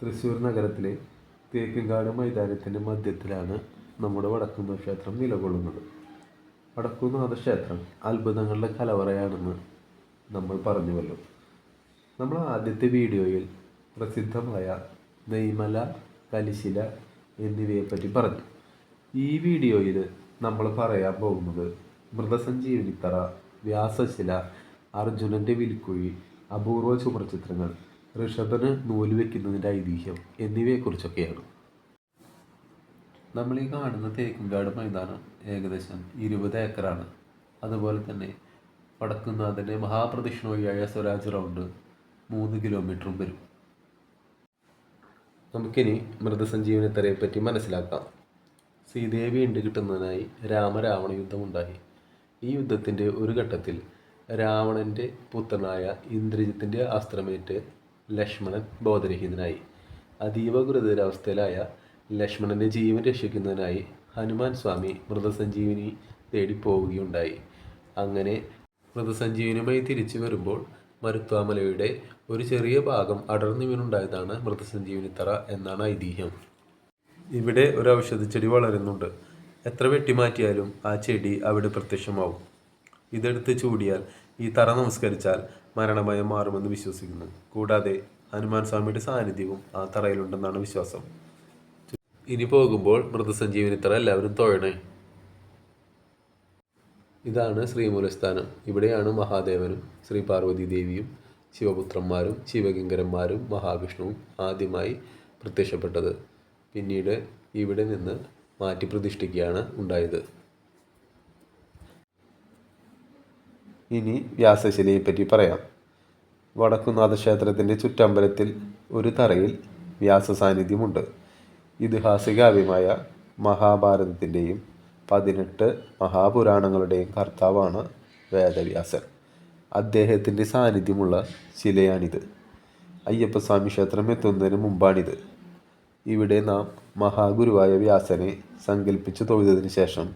തൃശ്ശൂർ നഗരത്തിലെ തേക്കിൻകാട് മൈതാനത്തിന്റെ മധ്യത്തിലാണ് നമ്മുടെ വടക്കുന്ന ക്ഷേത്രം നിലകൊള്ളുന്നത്. വടക്കുന്നാഥ ക്ഷേത്രം അത്ഭുതങ്ങളുടെ കലവറയാണെന്ന് നമ്മൾ പറഞ്ഞുവല്ലോ. നമ്മൾ ആദ്യത്തെ വീഡിയോയിൽ പ്രസിദ്ധമായ നെയ്മല കലിശില എന്നിവയെപ്പറ്റി പറഞ്ഞു. ഈ വീഡിയോയിൽ നമ്മൾ പറയാൻ പോകുന്നത് മൃതസഞ്ജീവനിത്തറ വ്യാസശില അർജുനന്റെ വിൽക്കുഴി അപൂർവ ചുമർചിത്രങ്ങൾ ഋഷഭന് നൂൽ വെക്കുന്നതിന്റെ ഐതിഹ്യം എന്നിവയെക്കുറിച്ചൊക്കെയാണ്. നമ്മൾ ഈ കാണുന്ന തേക്കുംകാട് മൈതാനം ഏകദേശം ഇരുപത് ഏക്കറാണ്. അതുപോലെ തന്നെ വടക്കുന്നാഥന്റെ മഹാപ്രദക്ഷിണ വഴിയായ സ്വരാജ് റൗണ്ട് മൂന്ന് കിലോമീറ്ററും വരും. നമുക്കിനി മൃതസഞ്ജീവനത്തറയെ പറ്റി മനസ്സിലാക്കാം. സീതയെ വീണ്ടും കിട്ടുന്നതിനായി രാമരാവണ യുദ്ധമുണ്ടായി. ഈ യുദ്ധത്തിന്റെ ഒരു ഘട്ടത്തിൽ രാവണന്റെ പുത്രനായ ഇന്ദ്രജിത്തിന്റെ അസ്ത്രമേറ്റ് ലക്ഷ്മണൻ ബോധരഹിതനായി. അതീവ ഗുരുതരാവസ്ഥയിലായ ലക്ഷ്മണന്റെ ജീവൻ രക്ഷിക്കുന്നതിനായി ഹനുമാൻ സ്വാമി മൃതസഞ്ജീവിനി തേടി പോവുകയുണ്ടായി അങ്ങനെ മൃതസഞ്ജീവനുമായി തിരിച്ചു വരുമ്പോൾ മരുത്വാമലയുടെ ഒരു ചെറിയ ഭാഗം അടർന്നു വീണുണ്ടായതാണ് മൃതസഞ്ജീവനിത്തറ എന്നാണ് ഐതിഹ്യം. ഇവിടെ ഒരു ഔഷധ ചെടി വളരുന്നുണ്ട്. എത്ര വെട്ടിമാറ്റിയാലും ആ ചെടി അവിടെ പ്രത്യക്ഷമാവും. ഇതെടുത്ത് ചൂടിയാൽ ഈ തറ നമസ്കരിച്ചാൽ മരണഭയം മാറുമെന്ന് വിശ്വസിക്കുന്നു. കൂടാതെ ഹനുമാൻ സ്വാമിയുടെ സാന്നിധ്യവും ആ തറയിലുണ്ടെന്നാണ് വിശ്വാസം. ഇനി പോകുമ്പോൾ മൃതസഞ്ജീവനിത്തറ എല്ലാവരും തൊഴണേ. ഇതാണ് ശ്രീമൂലസ്ഥാനം. ഇവിടെയാണ് മഹാദേവനും ശ്രീ പാർവതി ദേവിയും ശിവപുത്രന്മാരും ശിവകിങ്കരന്മാരും മഹാവിഷ്ണുവും ആദ്യമായി പ്രത്യക്ഷപ്പെട്ടത്. പിന്നീട് ഇവിടെ നിന്ന് മാറ്റി പ്രതിഷ്ഠിക്കുകയാണ് ഉണ്ടായത്. ഇനി വ്യാസശിലയെപ്പറ്റി പറയാം. വടക്കുന്നാഥ ക്ഷേത്രത്തിന്റെ ചുറ്റമ്പലത്തിൽ ഒരു തറയിൽ വ്യാസ സാന്നിധ്യമുണ്ട് ഇതിഹാസികാവ്യമായ മഹാഭാരതത്തിന്റെയും പതിനെട്ട് മഹാപുരാണങ്ങളുടെയും കർത്താവാണ് വേദവ്യാസൻ. അദ്ദേഹത്തിന്റെ സാന്നിധ്യമുള്ള ശിലയാണിത്. അയ്യപ്പസ്വാമി ക്ഷേത്രം എത്തുന്നതിന് മുമ്പാണിത്. ഇവിടെ നാം മഹാഗുരുവായ വ്യാസനെ സങ്കല്പിച്ചു തൊഴുതതിന് ശേഷം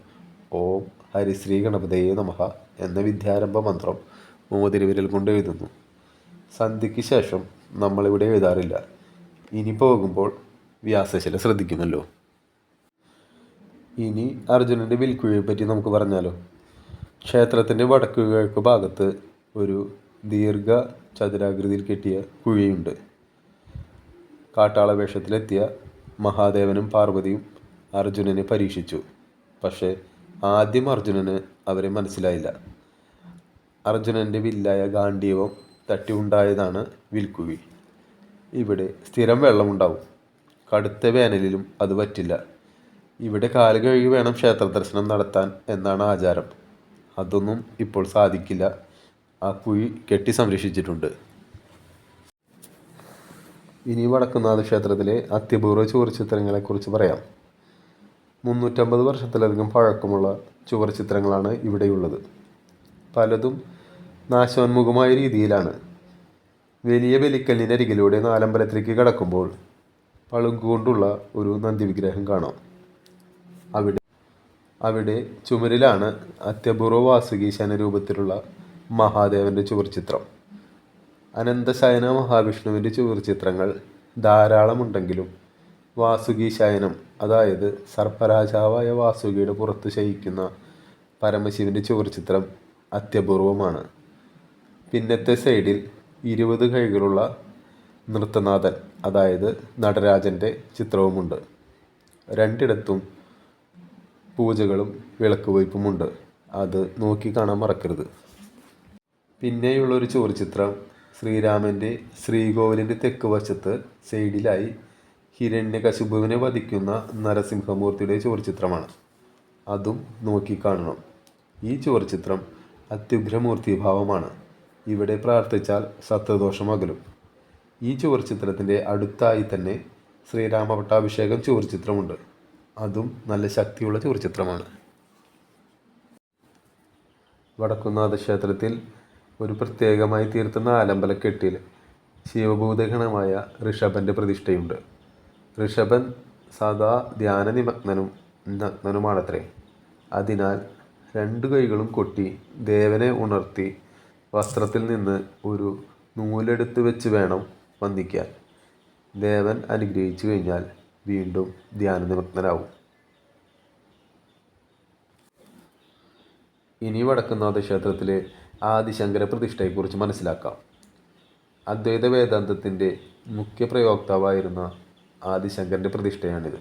ഓം ഹരിശ്രീ ഗണപതയെ നമഹ എന്ന വിദ്യാരംഭ മന്ത്രം മോതിരവിരൽ കൊണ്ട് എഴുതുന്നു. സന്ധ്യയ്ക്ക് ശേഷം നമ്മളിവിടെ എഴുതാറില്ല. ഇനി പോകുമ്പോൾ വ്യാസശില ശ്രദ്ധിക്കുമല്ലോ. ഇനി അർജുനന്റെ വിൽക്കുഴിയെ പറ്റി നമുക്ക് പറഞ്ഞാലോ. ക്ഷേത്രത്തിന്റെ വടക്ക് കിഴക്ക് ഭാഗത്ത് ഒരു ദീർഘ ചതുരാകൃതിയിൽ കെട്ടിയ കുഴിയുണ്ട്. കാട്ടാള വേഷത്തിലെത്തിയ മഹാദേവനും പാർവതിയും അർജുനനെ പരീക്ഷിച്ചു. പക്ഷേ ആദ്യം അർജുനന് അവരെ മനസ്സിലായില്ല. അർജുനന്റെ വില്ലായ ഗാന്ഡീവം തട്ടി ഉണ്ടായതാണ് വിൽക്കുവി. ഇവിടെ സ്ഥിരം വെള്ളമുണ്ടാവും. കടുത്ത വേനലിലും അത് പറ്റില്ല. ഇവിടെ കാൽ കഴുകി വേണം ക്ഷേത്ര ദർശനം നടത്താൻ എന്നാണ് ആചാരം. അതൊന്നും ഇപ്പോൾ സാധിക്കില്ല. ആ കുഴി കെട്ടി സംരക്ഷിച്ചിട്ടുണ്ട്. ഇനി വടക്കുന്നാഥ ക്ഷേത്രത്തിലെ അത്യപൂർവ ചുവർച്ചിത്രങ്ങളെക്കുറിച്ച് പറയാം. മുന്നൂറ്റമ്പത് വർഷത്തിലധികം പഴക്കമുള്ള ചുവർ ചിത്രങ്ങളാണ് ഇവിടെയുള്ളത്. പലതും നാശോന്മുഖമായ രീതിയിലാണ്. വലിയ ബലിക്കല്ലിനരികിലൂടെ നാലമ്പലത്തിലേക്ക് കടക്കുമ്പോൾ പളുങ്കുകൊണ്ടുള്ള ഒരു നന്ദി വിഗ്രഹം കാണാം. അവിടെ അവിടെ ചുമരിലാണ് അത്യപൂർവ വാസുകീശാന രൂപത്തിലുള്ള മഹാദേവന്റെ ചുവർച്ചിത്രം അനന്തശയന മഹാവിഷ്ണുവിന്റെ ചുവർച്ചിത്രങ്ങൾ ധാരാളമുണ്ടെങ്കിലും വാസുകീശയനം അതായത് സർപ്പരാജാവായ വാസുകിയുടെ പുറത്ത് ശയിക്കുന്ന പരമശിവന്റെ ചുവർച്ചിത്രം അത്യപൂർവമാണ്. പിന്നത്തെ സൈഡിൽ ഇരുപത് കൈകളുള്ള നൃത്തനാഥൻ അതായത് നടരാജന്റെ ചിത്രവുമുണ്ട്. രണ്ടിടത്തും പൂജകളും വിളക്ക് വിളക്കുവയ്പ്പുമുണ്ട്. അത് നോക്കി കാണാൻ മറക്കരുത്. പിന്നെയുള്ളൊരു ചുവർച്ചിത്രം ശ്രീരാമന്റെ ശ്രീകോവിലിന്റെ തെക്ക് വശത്ത് സൈഡിലായി ഹിരണ്യകശുപുവിനെ വധിക്കുന്ന നരസിംഹമൂർത്തിയുടെ ചുവർച്ചിത്രമാണ് അതും നോക്കി കാണണം. ഈ ചുവർച്ചിത്രം അത്യുഗ്രമൂർത്തിഭാവമാണ്. ഇവിടെ പ്രാർത്ഥിച്ചാൽ സത്യദോഷം അകലും. ഈ ചുവർച്ചിത്രത്തിന്റെ അടുത്തായി തന്നെ ശ്രീരാമ പട്ടാഭിഷേകം അതും നല്ല ശക്തിയുള്ള ചുവർച്ചിത്രമാണ് വടക്കുന്നാഥ ക്ഷേത്രത്തിൽ ഒരു പ്രത്യേകമായി തീർത്തുന്ന ആലമ്പലക്കെട്ടിൽ ശിവഭൂതഗണമായ ഋഷഭന്റെ പ്രതിഷ്ഠയുണ്ട്. ഋഷഭൻ സദാ ധ്യാന നിമഗ്നനും നഗ്നനുമാണത്രേ. അതിനാൽ രണ്ടു കൈകളും കൊട്ടി ദേവനെ ഉണർത്തി വസ്ത്രത്തിൽ നിന്ന് ഒരു നൂലെടുത്ത് വെച്ച് വേണം വന്ദിക്കാൻ. ദേവൻ അനുഗ്രഹിച്ചു കഴിഞ്ഞാൽ വീണ്ടും ധ്യാനനിമഗ്നരാകും ഇനി വടക്കുന്നാഥ ക്ഷേത്രത്തിലെ ആദിശങ്കര പ്രതിഷ്ഠയെക്കുറിച്ച് മനസ്സിലാക്കാം. അദ്വൈത വേദാന്തത്തിന്റെ മുഖ്യ പ്രയോക്താവായിരുന്ന ആദിശങ്കരന്റെ പ്രതിഷ്ഠയാണിത്.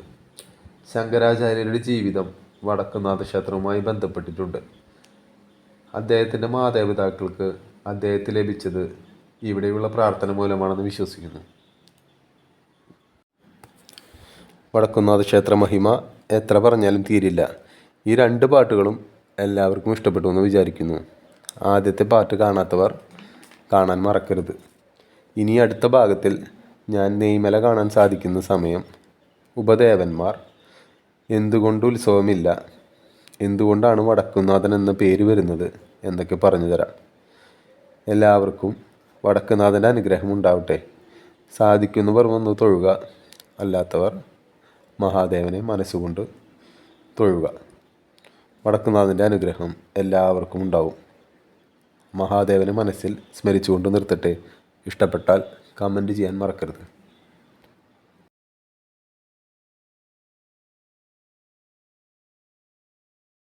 ശങ്കരാചാര്യരുടെ ജീവിതം വടക്കുനാഥ ക്ഷേത്രവുമായി ബന്ധപ്പെട്ടിട്ടുണ്ട്. അദ്ദേഹത്തിന്റെ മാതാപിതാക്കൾക്ക് അദ്ദേഹത്തെ ലഭിച്ചത് ഇവിടെയുള്ള പ്രാർത്ഥന മൂലമാണെന്ന് വിശ്വസിക്കുന്നു. വടക്കുന്നാഥ ക്ഷേത്ര മഹിമ എത്ര പറഞ്ഞാലും തീരില്ല. ഈ രണ്ട് പാട്ടുകളും എല്ലാവർക്കും ഇഷ്ടപ്പെട്ടു എന്ന് വിചാരിക്കുന്നു. ആദ്യത്തെ പാട്ട് കാണാത്തവർ കാണാൻ മറക്കരുത്. ഇനി അടുത്ത ഭാഗത്തിൽ ഞാൻ നെയ്മല കാണാൻ സാധിക്കുന്ന സമയം. ഉപദേവന്മാർ എന്തുകൊണ്ട് ഉത്സവമില്ല? എന്തുകൊണ്ടാണ് വടക്കുന്നാഥൻ എന്ന പേര് വരുന്നത്? എന്നൊക്കെ പറഞ്ഞു തരാം. എല്ലാവർക്കും വടക്കുന്നാഥന്റെ അനുഗ്രഹം ഉണ്ടാവട്ടെ. സാധിക്കുന്നവർ വന്ന് തൊഴുക അല്ലാത്തവർ മഹാദേവനെ മനസ്സുകൊണ്ട് തൊഴുക. വടക്കുന്നാഥന്റെ അനുഗ്രഹം എല്ലാവർക്കും ഉണ്ടാവും. മഹാദേവനെ മനസ്സിൽ സ്മരിച്ചുകൊണ്ട് നിർത്തട്ടെ. ഇഷ്ടപ്പെട്ടാൽ കമന്റ് ചെയ്യാൻ മറക്കരുത്.